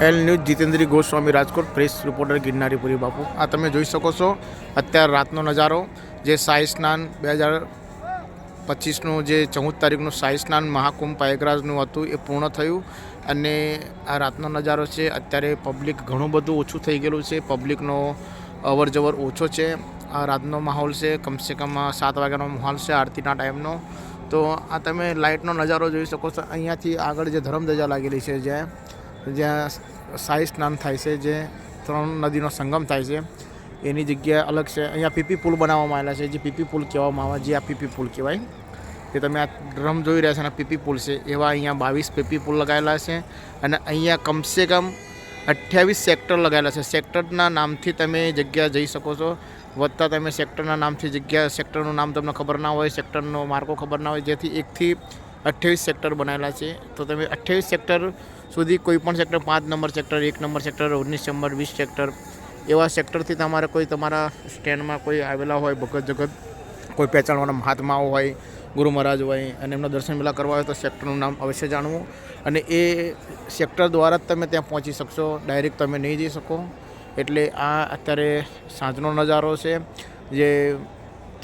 L news Jitendri Goswami Rajkot, press reporter Girnaripuri Bapu. આ તમે જોઈ શકો છો, અત્યારે રાતનો નજારો, જે સાઈ સ્નાન બે હજાર પચીસનું જે ચૌદ તારીખનું સાઈ સ્નાન મહાકુંભ પાયગરાજનું હતું, એ પૂર્ણ થયું. અને આ રાતનો નજારો છે, અત્યારે પબ્લિક ઘણું બધું ઓછું થઈ ગયેલું છે, પબ્લિકનો અવર જવર ઓછો છે. આ રાતનો માહોલ છે, કમસે કમ સાત વાગ્યાનો માહોલ છે, આરતીના ટાઈમનો. તો આ તમે લાઇટનો નજારો જોઈ શકો છો. અહીંયાથી આગળ જે ધર્મધજા લાગેલી છે જ્યાં જ્યાં સાઈ સ્નાન થાય છે, જે ત્રણ નદીનો સંગમ થાય છે. એની જગ્યા અલગ છે. અહીંયા પીપી પુલ બનાવવામાં આવેલા છે, જે પીપી પુલ કહેવામાં આવે, જે આ પીપી પુલ કહેવાય. કે તમે આ ડ્રમ જોઈ રહ્યા છો અને પીપી પુલ છે. એવા અહીંયા બાવીસ પીપી પુલ લગાવેલા છે અને અહીંયા કમસે કમ અઠ્યાવીસ સેક્ટર લગાવેલા છે. સેક્ટરના નામથી તમે જગ્યા જઈ શકો છો. વધતા તમે સેક્ટરના નામથી જગ્યા, સેક્ટરનું નામ તમને ખબર ના હોય, સેક્ટરનો માર્કો ખબર ના હોય. જેથી એકથી અઠ્યાવીસ સેક્ટર બનાવેલા છે. તો તમે અઠ્યાવીસ સેક્ટર સુધી કોઈ પણ સેક્ટર, પાંચ નંબર સેક્ટર, એક નંબર સેક્ટર, ઓગણીસ નંબર, વીસ સેક્ટર, એવા સેક્ટરથી તમારે કોઈ તમારા સ્ટેન્ડમાં કોઈ આવેલા હોય ભગત જગત કોઈ પહેચાણવાના મહાત્માઓ હોય, ગુરુ મહારાજ હોય અને એમના દર્શન મેળા કરવા હોય તો સેક્ટરનું નામ અવશ્ય જાણવું. અને એ સેક્ટર દ્વારા જ તમે ત્યાં પહોંચી શકશો. ડાયરેક્ટ તમે નહીં જઈ શકો. એટલે આ અત્યારે સાંજનો નજારો છે, જે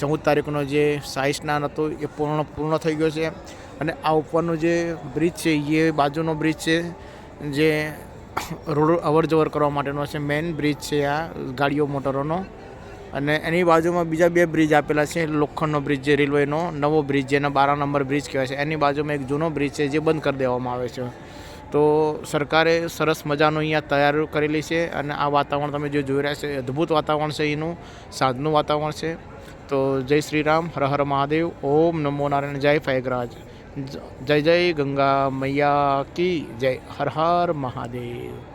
ચૌદ તારીખનો જે શાહી સ્નાન હતું એ પૂર્ણ પૂર્ણ થઈ ગયો છે. અને આ ઉપરનો જે બ્રિજ છે, એ બાજુનો બ્રિજ છે, જે રોડ અવર જવર કરવા માટેનો છે મેઇન બ્રિજ છે આ ગાડીઓ મોટરોનો. અને એની બાજુમાં બીજા બે બ્રિજ આપેલા છે, લોખંડનો બ્રિજ જે રેલવેનો, નવો બ્રિજ જેને બારા નંબર બ્રિજ કહેવાય છે. એની બાજુમાં એક જૂનો બ્રિજ છે, જે બંધ કરી દેવામાં આવે છે. તો સરકારે સરસ મજાનું અહીંયા તૈયાર કરેલી છે અને આ વાતાવરણ તમે જે જોઈ રહ્યા છે અદ્ભુત વાતાવરણ છે એનું સાંજનું વાતાવરણ છે. તો જય શ્રી રામ, હર હર મહાદેવ, ઓમ નમો નારાયણ, જય ફૈગરાજ જય જય ગંગા મૈયા કી જય, હર હર મહાદેવ.